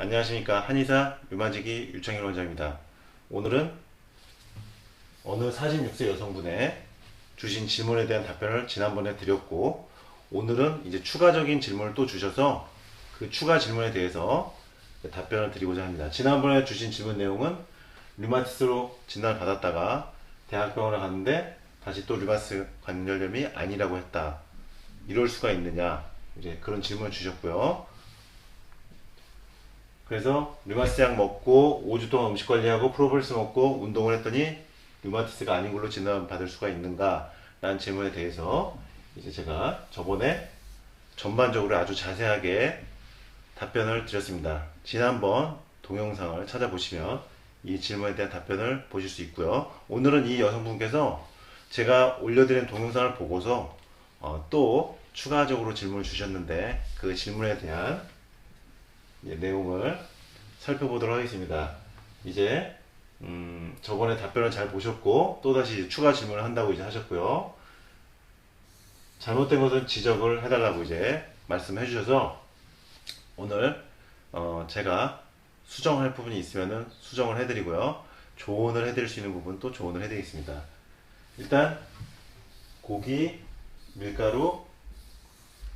안녕하십니까 한의사 류마지기 유창일 원장입니다. 오늘은 어느 46세 여성분의 주신 질문에 대한 답변을 지난번에 드렸고 오늘은 이제 추가적인 질문을 또 주셔서 그 추가 질문에 대해서 답변을 드리고자 합니다. 지난번에 주신 질문 내용은 류마티스로 진단을 받았다가 대학병원에 갔는데 다시 또 류마티스 관절염이 아니라고 했다. 이럴 수가 있느냐 이제 그런 질문을 주셨고요. 그래서 류마티스 약 먹고 5주 동안 음식 관리하고 프로폴리스 먹고 운동을 했더니 류마티스가 아닌 걸로 진단받을 수가 있는가? 라는 질문에 대해서 이제 제가 저번에 전반적으로 아주 자세하게 답변을 드렸습니다. 지난번 동영상을 찾아보시면 이 질문에 대한 답변을 보실 수 있고요. 오늘은 이 여성분께서 제가 올려드린 동영상을 보고서 어, 또 추가적으로 질문을 주셨는데 그 질문에 대한 내용을 살펴보도록 하겠습니다. 이제 음, 저번에 답변을 잘 보셨고 또 다시 추가 질문을 한다고 이제 하셨고요. 잘못된 것은 지적을 해달라고 이제 말씀해 주셔서 오늘 어, 제가 수정할 부분이 있으면은 수정을 해드리고요. 조언을 해드릴 수 있는 부분 또 조언을 해드리겠습니다. 일단 고기, 밀가루,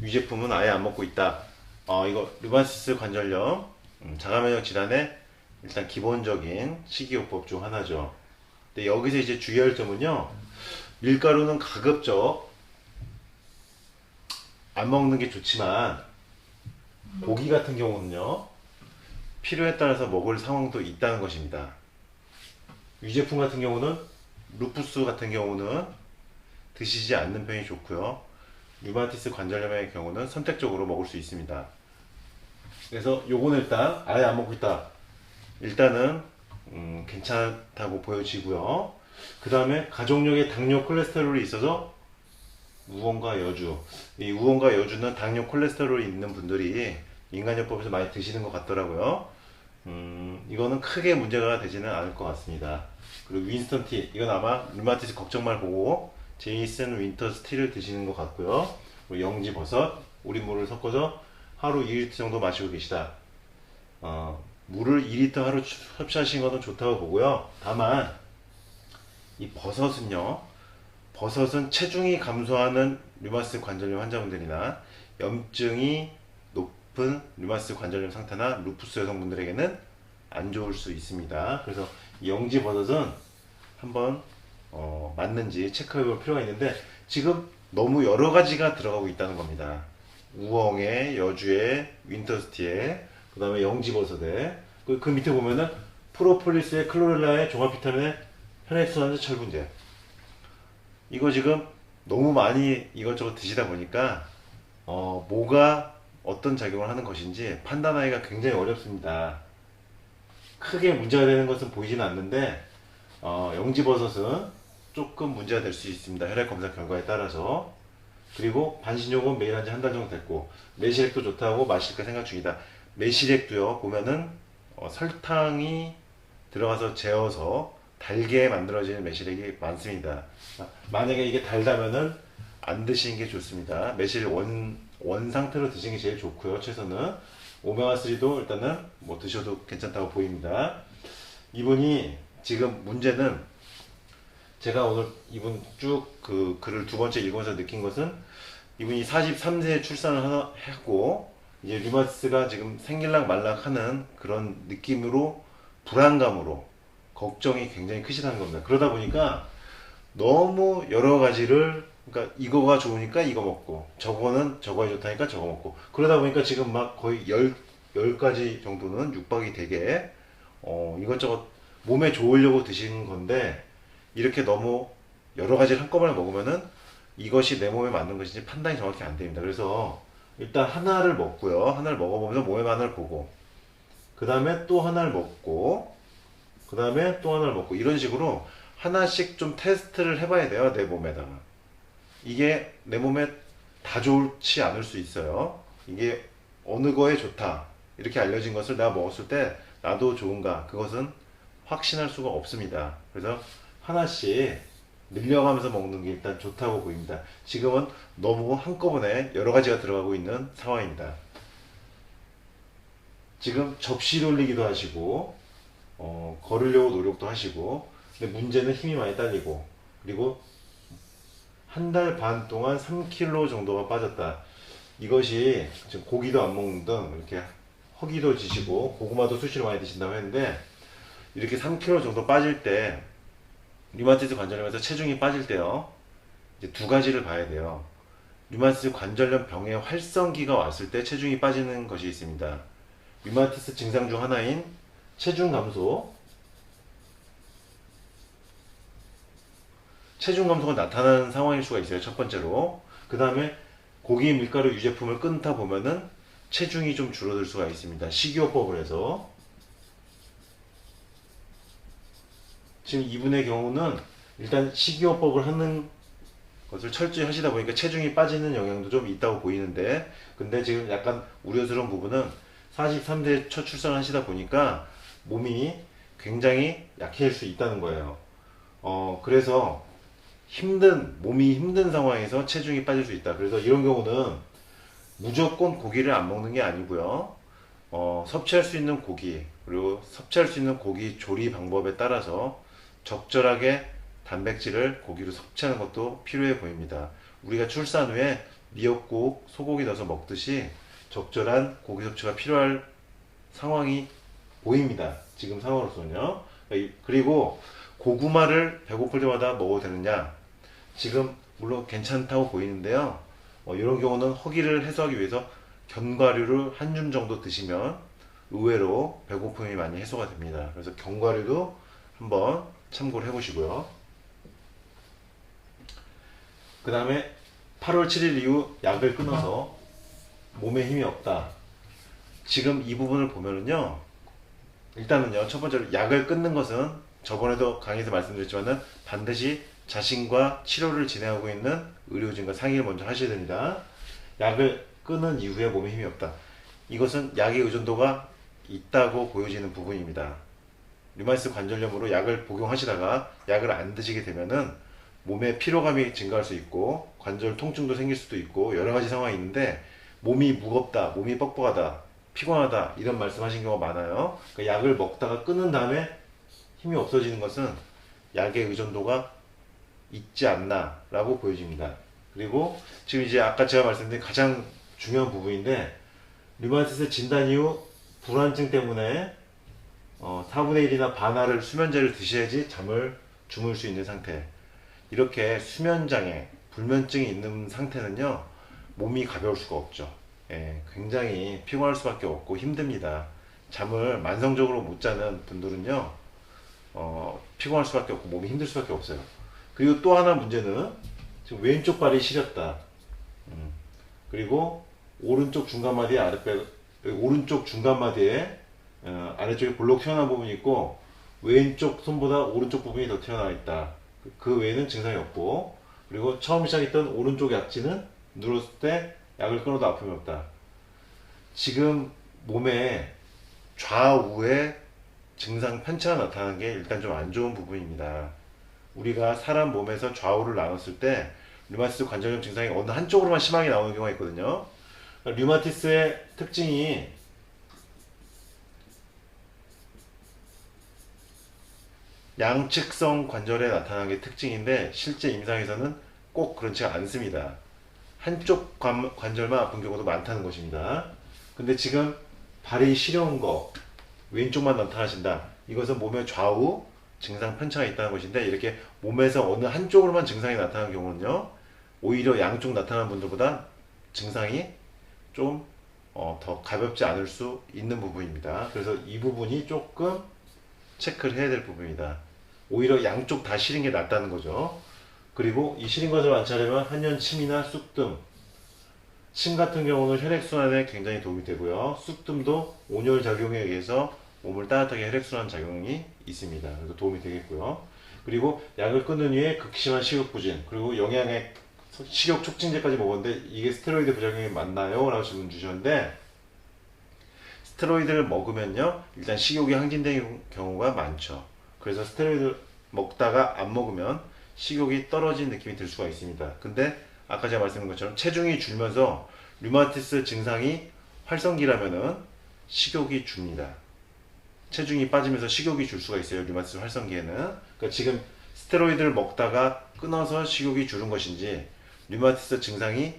유제품은 아예 안 먹고 있다. 어, 이거 르바시스 관절염, 음, 자가면역 질환의 일단 기본적인 식이요법 중 하나죠. 근데 여기서 이제 주의할 점은요. 밀가루는 가급적 안 먹는 게 좋지만 고기 같은 경우는요. 필요에 따라서 먹을 상황도 있다는 것입니다. 유제품 같은 경우는 루푸스 같은 경우는 드시지 않는 편이 좋고요. 류마티스 관절염의 경우는 선택적으로 먹을 수 있습니다. 그래서 요거는 일단 아예 안 먹고 있다. 일단은 음, 괜찮다고 보여지고요. 그 다음에 가족력에 당뇨 콜레스테롤이 있어서 우원과 여주. 이 우원과 여주는 당뇨 콜레스테롤이 있는 분들이 인간요법에서 많이 드시는 것 같더라고요. 음, 이거는 크게 문제가 되지는 않을 것 같습니다. 그리고 윈스턴 티. 이건 아마 류마티스 걱정 말 보고 제이슨 윈터스 티를 드시는 것 같고요. 영지 버섯, 우린 물을 섞어서 하루 2리터 정도 마시고 계시다. 어, 물을 2리터 하루 섭취하시는 것은 좋다고 보고요. 다만 이 버섯은요. 버섯은 체중이 감소하는 류마티스 관절염 환자분들이나 염증이 높은 류마티스 관절염 상태나 루푸스 여성분들에게는 안 좋을 수 있습니다. 그래서 이 영지 버섯은 한번 어, 맞는지 체크해 볼 필요가 있는데 지금 너무 여러 가지가 들어가고 있다는 겁니다. 우엉에, 여주에, 윈터스티에, 그 다음에 영지버섯에, 그, 그 밑에 보면은 프로폴리스에, 클로렐라에, 종합 비타민에, 혈액순환제, 철분제. 이거 지금 너무 많이 이것저것 드시다 보니까 어, 뭐가 어떤 작용을 하는 것인지 판단하기가 굉장히 어렵습니다. 크게 문제가 되는 것은 보이지는 않는데 어, 영지버섯은 조금 문제가 될 수 있습니다. 혈액 검사 결과에 따라서. 그리고 반신욕은 매일 한 지 한 달 정도 됐고 매실액도 좋다고 마실까 생각 중이다. 매실액도요 보면은 어, 설탕이 들어가서 재워서 달게 만들어지는 매실액이 많습니다. 아, 만약에 이게 달다면은 안 드시는 게 좋습니다. 매실 원, 원 상태로 드시는 게 제일 좋고요. 최소는 오메가3도 일단은 뭐 드셔도 괜찮다고 보입니다. 이분이 지금 문제는 제가 오늘 이분 쭉 그 글을 두 번째 읽으면서 느낀 것은 이분이 43세에 출산을 하- 했고 이제 류마티스가 지금 생길락 말락 하는 그런 느낌으로 불안감으로 걱정이 굉장히 크시다는 겁니다. 그러다 보니까 너무 여러 가지를 그러니까 이거가 좋으니까 이거 먹고 저거는 저거에 좋다니까 저거 먹고 그러다 보니까 지금 막 거의 열, 열 가지 정도는 육박이 되게 어, 이것저것 몸에 좋으려고 드시는 건데 이렇게 너무 여러 가지를 한꺼번에 먹으면은 이것이 내 몸에 맞는 것인지 판단이 정확히 안 됩니다. 그래서 일단 하나를 먹고요. 하나를 먹어보면서 맞는 걸 보고 그 다음에 또 하나를 먹고 그 다음에 또 하나를 먹고 이런 식으로 하나씩 좀 테스트를 해봐야 돼요. 내 몸에다가. 이게 내 몸에 다 좋지 않을 수 있어요. 이게 어느 거에 좋다. 이렇게 알려진 것을 내가 먹었을 때 나도 좋은가. 그것은 확신할 수가 없습니다. 그래서 하나씩 늘려가면서 먹는 게 일단 좋다고 보입니다. 지금은 너무 한꺼번에 여러 가지가 들어가고 있는 상황입니다. 지금 접시 돌리기도 하시고 어, 걸으려고 노력도 하시고 근데 문제는 힘이 많이 딸리고 그리고 한 달 반 동안 3kg 정도가 빠졌다. 이것이 지금 고기도 안 먹는 등 이렇게 허기도 지시고 고구마도 수시로 많이 드신다고 했는데 이렇게 3kg 정도 빠질 때 류마티스 관절염에서 체중이 빠질 때요. 이제 두 가지를 봐야 돼요. 류마티스 관절염 병의 활성기가 왔을 때 체중이 빠지는 것이 있습니다. 류마티스 증상 중 하나인 체중 감소. 체중 감소가 나타나는 상황일 수가 있어요. 첫 번째로. 그 다음에 고기 밀가루 유제품을 끊다 보면은 체중이 좀 줄어들 수가 있습니다. 식이요법을 해서. 지금 이분의 경우는 일단 식이요법을 하는 것을 철저히 하시다 보니까 체중이 빠지는 영향도 좀 있다고 보이는데 근데 지금 약간 우려스러운 부분은 43세 첫 출산을 하시다 보니까 몸이 굉장히 약해질 수 있다는 거예요. 어, 그래서 힘든, 몸이 힘든 상황에서 체중이 빠질 수 있다. 그래서 이런 경우는 무조건 고기를 안 먹는 게 아니고요. 어, 섭취할 수 있는 고기, 그리고 섭취할 수 있는 고기 조리 방법에 따라서 적절하게 단백질을 고기로 섭취하는 것도 필요해 보입니다. 우리가 출산 후에 미역국, 소고기 넣어서 먹듯이 적절한 고기 섭취가 필요할 상황이 보입니다. 지금 상황으로서는요. 그리고 고구마를 배고플 때마다 먹어도 되느냐? 지금 물론 괜찮다고 보이는데요. 어, 이런 경우는 허기를 해소하기 위해서 견과류를 한 줌 정도 드시면 의외로 배고픔이 많이 해소가 됩니다. 그래서 견과류도 한번 참고를 해보시고요. 그 다음에 8월 7일 이후 약을 끊어서 몸에 힘이 없다. 지금 이 부분을 보면은요. 일단은요. 첫 번째로 약을 끊는 것은 저번에도 강의에서 말씀드렸지만은 반드시 자신과 치료를 진행하고 있는 의료진과 상의를 먼저 하셔야 됩니다. 약을 끊은 이후에 몸에 힘이 없다. 이것은 약의 의존도가 있다고 보여지는 부분입니다. 류마티스 관절염으로 약을 복용하시다가 약을 안 드시게 되면은 몸에 피로감이 증가할 수 있고 관절 통증도 생길 수도 있고 여러 가지 상황이 있는데 몸이 무겁다, 몸이 뻑뻑하다, 피곤하다 이런 말씀하신 경우가 많아요. 그러니까 약을 먹다가 끊은 다음에 힘이 없어지는 것은 약의 의존도가 있지 않나라고 보여집니다. 그리고 지금 이제 아까 제가 말씀드린 가장 중요한 부분인데 류마티스 진단 이후 불안증 때문에 어, 4분의 1이나 반알을 수면제를 드셔야지 잠을 주무실 수 있는 상태. 이렇게 수면장애, 불면증이 있는 상태는요, 몸이 가벼울 수가 없죠. 예, 굉장히 피곤할 수밖에 없고 힘듭니다. 잠을 만성적으로 못 자는 분들은요, 어, 피곤할 수밖에 없고 몸이 힘들 수밖에 없어요. 그리고 또 하나 문제는 지금 왼쪽 발이 시렸다. 음, 그리고 오른쪽 중간마디 아랫배, 오른쪽 중간마디에 어, 아래쪽에 볼록 튀어나온 부분이 있고 왼쪽 손보다 오른쪽 부분이 더 튀어나와 있다. 그- 그 외에는 증상이 없고 그리고 처음 시작했던 오른쪽 약지는 누웠을 때 약을 끊어도 아픔이 없다. 지금 몸에 좌우에 증상 편차가 나타나는 게 일단 좀 안 좋은 부분입니다. 우리가 사람 몸에서 좌우를 나눴을 때 류마티스 관절염 증상이 어느 한쪽으로만 심하게 나오는 경우가 있거든요. 그러니까 류마티스의 특징이 양측성 관절에 나타나는 게 특징인데 실제 임상에서는 꼭 그렇지 않습니다. 한쪽 관, 관절만 아픈 경우도 많다는 것입니다. 근데 지금 발이 시려운 거 왼쪽만 나타나신다. 이것은 몸의 좌우 증상 편차가 있다는 것인데 이렇게 몸에서 어느 한쪽으로만 증상이 나타나는 경우는요. 오히려 양쪽 나타나는 분들보다 증상이 좀 어, 더 가볍지 않을 수 있는 부분입니다. 그래서 이 부분이 조금 체크를 해야 될 부분이다. 오히려 양쪽 다 시린 게 낫다는 거죠. 그리고 이 시린 것을 완치하려면 한년 침이나 쑥뜸. 침 같은 경우는 혈액순환에 굉장히 도움이 되고요. 쑥뜸도 온열 작용에 의해서 몸을 따뜻하게 혈액순환 작용이 있습니다. 그래서 도움이 되겠고요. 그리고 약을 끊은 후에 극심한 식욕부진, 그리고 영양액, 식욕 촉진제까지 먹었는데 이게 스테로이드 부작용이 맞나요? 라고 질문 주셨는데 스테로이드를 먹으면요 일단 식욕이 항진되는 경우가 많죠 그래서 스테로이드 먹다가 안 먹으면 식욕이 떨어진 느낌이 들 수가 있습니다 근데 아까 제가 말씀드린 것처럼 체중이 줄면서 류마티스 증상이 활성기라면은 식욕이 줍니다. 체중이 빠지면서 식욕이 줄 수가 있어요. 류마티스 활성기에는. 그러니까 지금 스테로이드를 먹다가 끊어서 식욕이 줄은 것인지 류마티스 증상이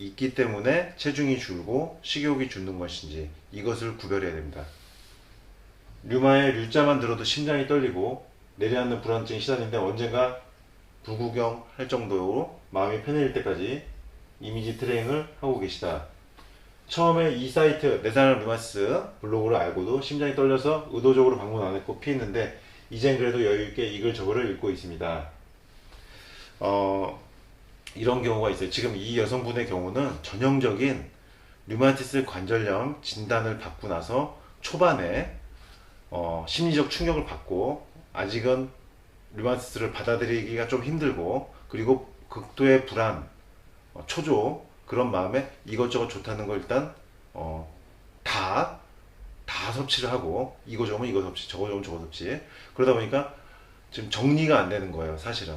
있기 때문에 체중이 줄고 식욕이 줄는 것인지 이것을 구별해야 됩니다. 류마의 류자만 들어도 심장이 떨리고 내려앉는 불안증이 시달리는데 언젠가 불구경 할 정도로 마음이 편해질 때까지 이미지 트레이닝을 하고 계시다. 처음에 이 사이트 내사람 류마스 블로그를 알고도 심장이 떨려서 의도적으로 방문 안 했고 피했는데 이젠 그래도 여유 있게 이글 저글을 읽고 있습니다. 어, 이런 경우가 있어요. 지금 이 여성분의 경우는 전형적인 류마티스 관절염 진단을 받고 나서 초반에 어, 심리적 충격을 받고 아직은 류마티스를 받아들이기가 좀 힘들고 그리고 극도의 불안, 어, 초조 그런 마음에 이것저것 좋다는 걸 일단 어, 다, 다 섭취를 하고 이거 좋으면 이거 섭취, 저거 좋으면 저거 섭취 그러다 보니까 지금 정리가 안 되는 거예요 사실은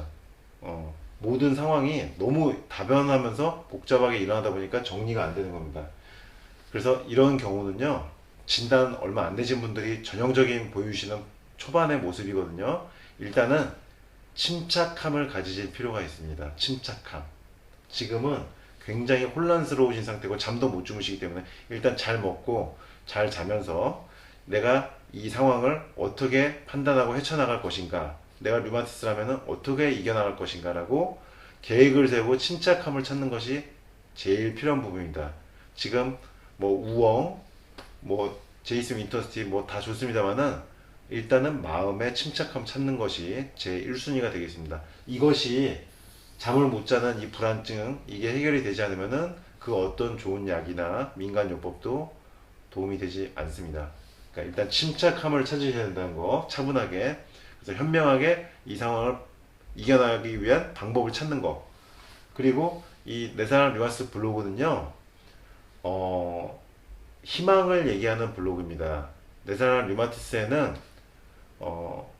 어, 모든 상황이 너무 다변하면서 복잡하게 일어나다 보니까 정리가 안 되는 겁니다. 그래서 이런 경우는요 진단 얼마 안 되신 분들이 전형적인 보여주시는 초반의 모습이거든요. 일단은 침착함을 가지실 필요가 있습니다. 침착함. 지금은 굉장히 혼란스러우신 상태고 잠도 못 주무시기 때문에 일단 잘 먹고 잘 자면서 내가 이 상황을 어떻게 판단하고 헤쳐나갈 것인가 내가 류마티스라면 어떻게 이겨나갈 것인가라고 계획을 세우고 침착함을 찾는 것이 제일 필요한 부분입니다. 지금 뭐 우엉, 뭐 제이슨 윈터스티 뭐 다 좋습니다만은 일단은 마음의 침착함 찾는 것이 제 1순위가 되겠습니다. 이것이 잠을 못 자는 이 불안증 이게 해결이 되지 않으면은 그 어떤 좋은 약이나 민간 요법도 도움이 되지 않습니다. 그러니까 일단 침착함을 찾으셔야 된다는 거 차분하게 그래서 현명하게 이 상황을 이겨나가기 위한 방법을 찾는 거 그리고 이 네사람 류아스 블로그는요 어, 희망을 얘기하는 블로그입니다. 네사람 류마티스에는 어,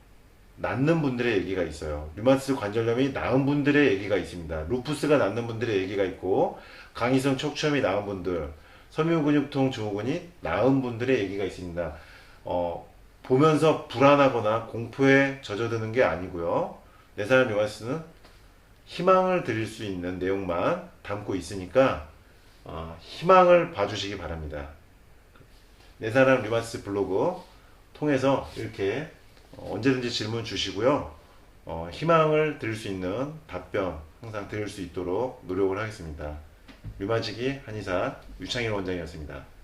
낫는 분들의 얘기가 있어요. 류마티스 관절염이 나은 분들의 얘기가 있습니다. 루푸스가 낫는 분들의 얘기가 있고 강의성 척추염이 나은 분들, 섬유근육통 증후군이 나은 분들의 얘기가 있습니다. 어, 보면서 불안하거나 공포에 젖어드는 게 아니고요. 내 사람 류마티스는 희망을 드릴 수 있는 내용만 담고 있으니까 어, 희망을 봐주시기 바랍니다. 내 사람 류마티스 블로그 통해서 이렇게 어, 언제든지 질문 주시고요. 어, 희망을 드릴 수 있는 답변 항상 드릴 수 있도록 노력을 하겠습니다. 류마지기 한의사 유창일 원장이었습니다.